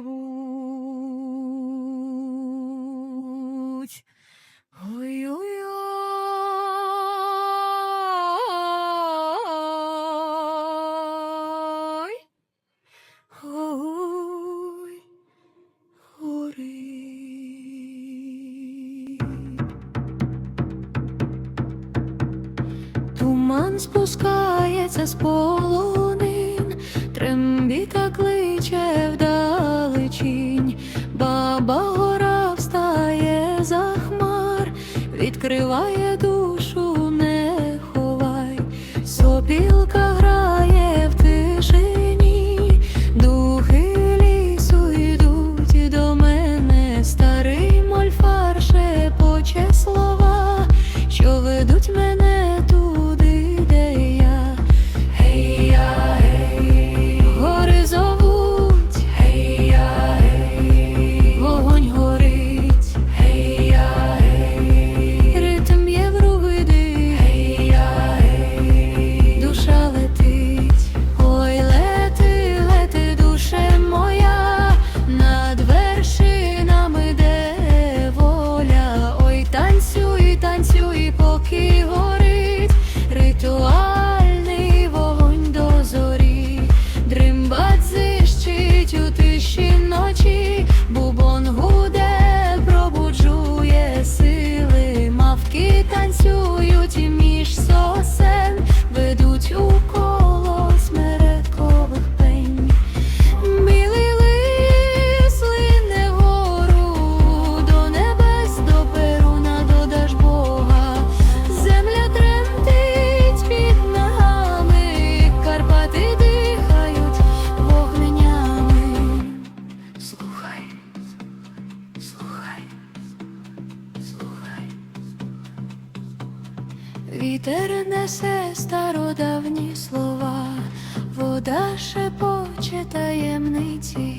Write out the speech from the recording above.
мабуть. Туман спускається з полонин, трембіта кличе в неба гора встає за хмар, відкриває. роки. Вітер несе стародавні слова, вода шепоче таємниці.